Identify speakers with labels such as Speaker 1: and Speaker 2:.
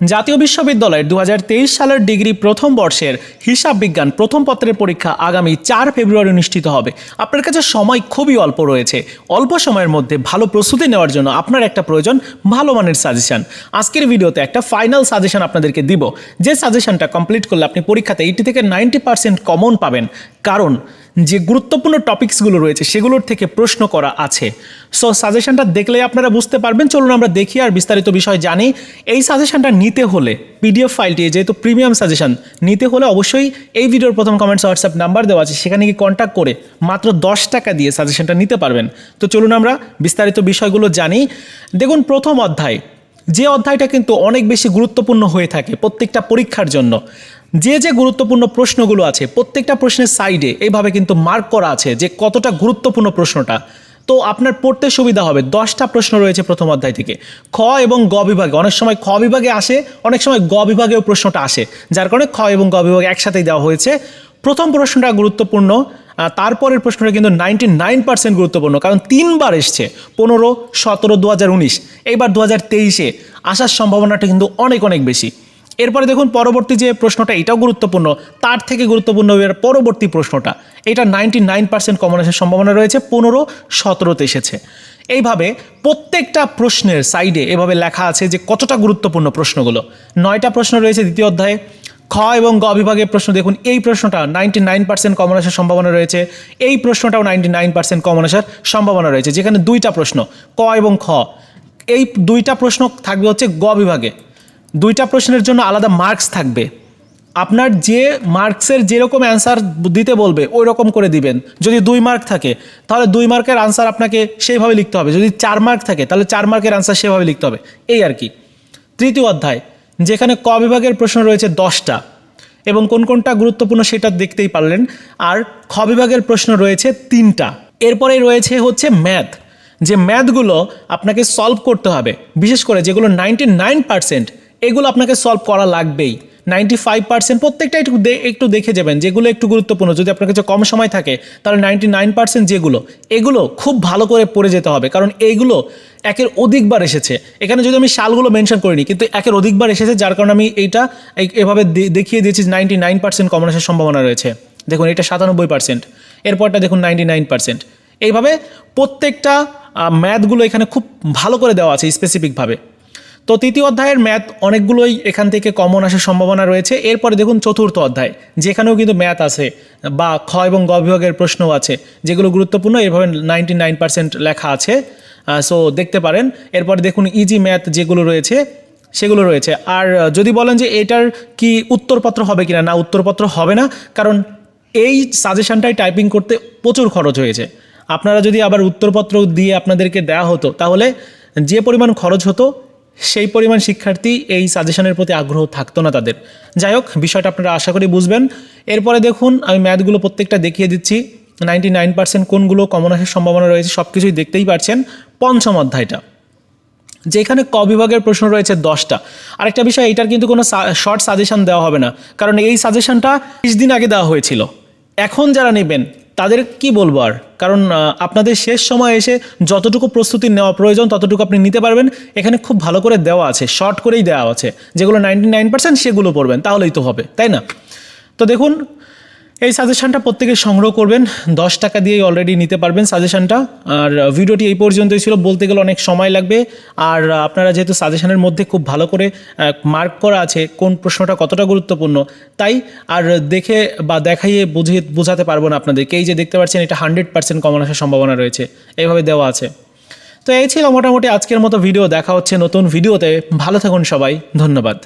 Speaker 1: জাতীয় বিশ্ববিদ্যালয়ের দু হাজার তেইশ সালের ডিগ্রি প্রথম বর্ষের হিসাব বিজ্ঞান প্রথম পত্রের পরীক্ষা আগামী চার ফেব্রুয়ারি অনুষ্ঠিত হবে। আপনার কাছে সময় খুবই অল্প রয়েছে। অল্প সময়ের মধ্যে ভালো প্রস্তুতি নেওয়ার জন্য আপনার একটা প্রয়োজন, ভালো মানের সাজেশন। আজকের ভিডিওতে একটা ফাইনাল সাজেশন আপনাদেরকে দিব। যে সাজেশনটা কমপ্লিট করলে আপনি পরীক্ষাতে এইটি থেকে নাইনটি পার্সেন্ট কমন পাবেন। কারণ যে গুরুত্বপূর্ণ টপিকসগুলো রয়েছে সেগুলোর থেকে প্রশ্ন করা আছে। সো সাজেশনটা দেখলে আপনারা বুঝতে পারবেন। চলুন আমরা দেখি আর বিস্তারিত বিষয় জানি। এই সাজেশনটা নিতে হলে পিডিএফ ফাইলটি যেহেতু প্রিমিয়াম সাজেশন নিতে হলে অবশ্যই এই ভিডিওর প্রথম কমেন্টস হোয়াটসঅ্যাপ নাম্বার দেওয়া আছে। সেখানে গিয়ে কন্ট্যাক্ট করে মাত্র দশ টাকা দিয়ে সাজেশনটা নিতে পারবেন। তো চলুন আমরা বিস্তারিত বিষয়গুলো জানি। দেখুন, প্রথম অধ্যায়। যে অধ্যায়টা কিন্তু অনেক বেশি গুরুত্বপূর্ণ হয়ে থাকে প্রত্যেকটা পরীক্ষার জন্য। যে যে গুরুত্বপূর্ণ প্রশ্নগুলো আছে, প্রত্যেকটা প্রশ্নের সাইডে এইভাবে কিন্তু মার্ক করা আছে যে কতটা গুরুত্বপূর্ণ প্রশ্নটা। তো আপনার পড়তে সুবিধা হবে, দশটা প্রশ্ন রয়েছে প্রথম অধ্যায় থেকে। খ এবং গ বিভাগে, অনেক সময় খ বিভাগে আসে, অনেক সময় গ বিভাগেও প্রশ্নটা আসে। যার কারণে খ এবং গ বিভাগে একসাথেই দেওয়া হয়েছে। প্রথম প্রশ্নটা গুরুত্বপূর্ণ তারপরের প্রশ্নটা কিন্তু নাইনটি নাইন পার্সেন্ট গুরুত্বপূর্ণ, কারণ তিনবার এসছে, পনেরো, সতেরো দু হাজার উনিশ। এইবার দু হাজার তেইশে আসার সম্ভাবনাটা কিন্তু অনেক অনেক বেশি। এরপরে দেখুন পরবর্তী যে প্রশ্নটা, এটাও গুরুত্বপূর্ণ। তার থেকে গুরুত্বপূর্ণ পরবর্তী প্রশ্নটা। এটা নাইনটি নাইন পার্সেন্ট কমন আসার সম্ভাবনা রয়েছে, পনেরো, সতেরোতে এসেছে। এইভাবে প্রত্যেকটা প্রশ্নের সাইডে এভাবে লেখা আছে যে কতটা গুরুত্বপূর্ণ প্রশ্নগুলো। নয়টা প্রশ্ন রয়েছে দ্বিতীয় অধ্যায়ে। খ এবং গ বিভাগের প্রশ্ন, দেখুন, এই প্রশ্নটা নাইনটি নাইন পার্সেন্ট কমন আসার সম্ভাবনা রয়েছে, এই প্রশ্নটাও নাইনটি নাইন পার্সেন্ট কমন আসার সম্ভাবনা রয়েছে, যেখানে দুইটা প্রশ্ন, ক এবং খ। এই দুইটা প্রশ্ন থাকবে হচ্ছে গ বিভাগে। দুইটা প্রশ্নের জন্য আলাদা মার্কস থাকবে। আপনার যে মার্কসের যেরকম অ্যান্সার দিতে বলবে ওই রকম করে দিবেন। যদি দুই মার্ক থাকে, তাহলে দুই মার্কের আনসার আপনাকে সেইভাবে লিখতে হবে। যদি চার মার্ক থাকে, তাহলে চার মার্কের আনসার সেভাবে লিখতে হবে। এই আর কি। তৃতীয় অধ্যায়, যেখানে ক বিভাগের প্রশ্ন রয়েছে দশটা, এবং কোন কোনটা গুরুত্বপূর্ণ সেটা দেখতেই পারলেন। আর খ বিভাগের প্রশ্ন রয়েছে তিনটা। এরপরে রয়েছে হচ্ছে ম্যাথ যে ম্যাথগুলো আপনাকে সলভ করতে হবে, বিশেষ করে যেগুলো নাইনটি নাইন পার্সেন্ট এগুলো আপনাকে সলভ করা লাগবেই। নাইনটি ফাইভ পার্সেন্ট প্রত্যেকটা একটু একটু দেখে যাবেন, যেগুলো একটু গুরুত্বপূর্ণ। যদি আপনার কাছে কম সময় থাকে, তাহলে নাইনটি নাইন পার্সেন্ট যেগুলো, এগুলো খুব ভালো করে পড়ে যেতে হবে। কারণ এইগুলো একের অধিকবার এসেছে। এখানে যদি আমি সালগুলো মেনশন করিনি, কিন্তু একের অধিকবার এসেছে, যার কারণে আমি এইটা এই- এভাবে দেখিয়ে দিয়েছি নাইনটি নাইন পার্সেন্ট কমন আসার সম্ভাবনা রয়েছে। দেখুন, এটা সাতানব্বই পার্সেন্ট এরপরটা দেখুন নাইনটি নাইন পার্সেন্ট এইভাবে প্রত্যেকটা ম্যাথগুলো এখানে খুব ভালো করে দেওয়া আছে স্পেসিফিকভাবে তো তৃতীয় অধ্যায়ের ম্যাথ অনেকগুলোই এখান থেকে কমন আসার সম্ভাবনা রয়েছে। এরপরে দেখুন চতুর্থ অধ্যায়, যেখানেও কিন্তু ম্যাথ আছে বা খ এবং গ বিভাগের প্রশ্নও আছে, যেগুলো গুরুত্বপূর্ণ এভাবে নাইনটি নাইন পার্সেন্ট লেখা আছে। সো দেখতে পারেন। এরপরে দেখুন ইজি ম্যাথ যেগুলো রয়েছে, সেগুলো রয়েছে। আর যদি বলেন যে এটার কি উত্তরপত্র হবে কিনা, না, উত্তরপত্র হবে না, কারণ এই সাজেশনটাই টাইপিং করতে প্রচুর খরচ হয়েছে। আপনারা যদি আবার উত্তরপত্র দিয়ে আপনাদেরকে দেওয়া হতো, তাহলে যে পরিমাণ খরচ হতো সেই পরিমাণ শিক্ষার্থী এই সাজেশনের প্রতি আগ্রহ থাকতো না তাদের। যাই হোক, বিষয়টা আপনারা আশা করি বুঝবেন। এরপরে দেখুন, আমি ম্যাথগুলো প্রত্যেকটা দেখিয়ে দিচ্ছি। নাইনটি নাইন পার্সেন্ট কোনগুলো কমন আসার সম্ভাবনা রয়েছে সব কিছুই দেখতেই পারছেন। পঞ্চম অধ্যায়টা। যেখানে ক বিভাগের প্রশ্ন রয়েছে দশটা। আরেকটা বিষয়, এটার কিন্তু কোনো শর্ট সাজেশন দেওয়া হবে না। কারণ এই সাজেশনটা বিশ দিন আগে দেওয়া হয়েছিল। এখন যারা নেবেন তাদের কি বলব আর? কারণ আপনাদের শেষ সময় এসে যতটুকু প্রস্তুতি নেওয়া প্রয়োজন, ততটুকু আপনি নিতে পারবেন। এখানে খুব ভালো করে দেওয়া আছে, শর্ট করেই দেওয়া আছে। যেগুলো নাইনটি নাইন পার্সেন্ট সেগুলো পড়বেন, তাহলেই তো হবে, তাই না? তো দেখুন এই সাজেশনটা প্রত্যেকে সংগ্রহ করবেন। দশ টাকা দিয়েই অলরেডি নিতে পারবেন সাজেশনটা আর ভিডিওটি এই পর্যন্তই ছিল। বলতে গেলে অনেক সময় লাগবে। আর আপনারা যেহেতু সাজেশনের মধ্যে খুব ভালো করে মার্ক করা আছে, কোন প্রশ্নটা কতটা গুরুত্বপূর্ণ, তাই আর দেখে বা দেখাইয়ে বুঝিয়ে, বোঝাতে পারব না আপনাদেরকে। এই যে দেখতে পাচ্ছেন, এটা হান্ড্রেড পার্সেন্ট কমন আসার সম্ভাবনা রয়েছে। এইভাবে দেওয়া আছে। তো এই ছিল মোটামুটি আজকের মতো ভিডিও। দেখা হচ্ছে নতুন ভিডিওতে। ভালো থাকুন সবাই। ধন্যবাদ।